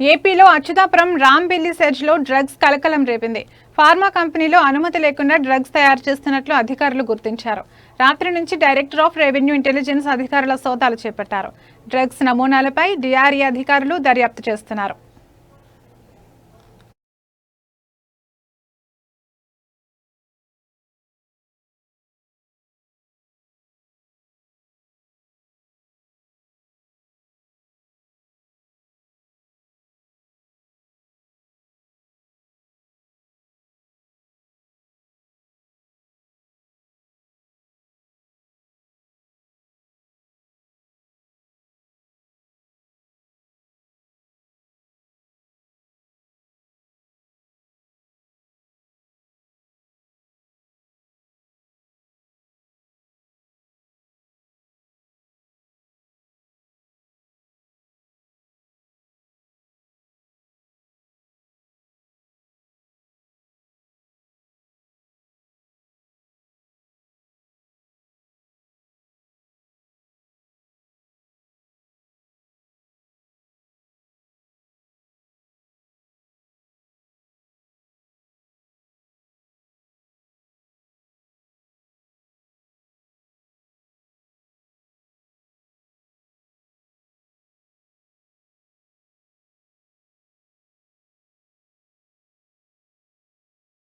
ఏపీలో అచ్యుతాపురం రాంబిల్లి సెర్జ్లో డ్రగ్స్ కలకలం రేపింది. ఫార్మా కంపెనీలో అనుమతి లేకుండా డ్రగ్స్ తయారు చేస్తున్నట్లు అధికారులు గుర్తించారు. రాత్రి నుంచి డైరెక్టర్ ఆఫ్ రెవెన్యూ ఇంటెలిజెన్స్ అధికారుల సోదాలు చేపట్టారు. డ్రగ్స్ నమూనాలపై డిఆర్ఈ అధికారులు దర్యాప్తు చేస్తున్నారు.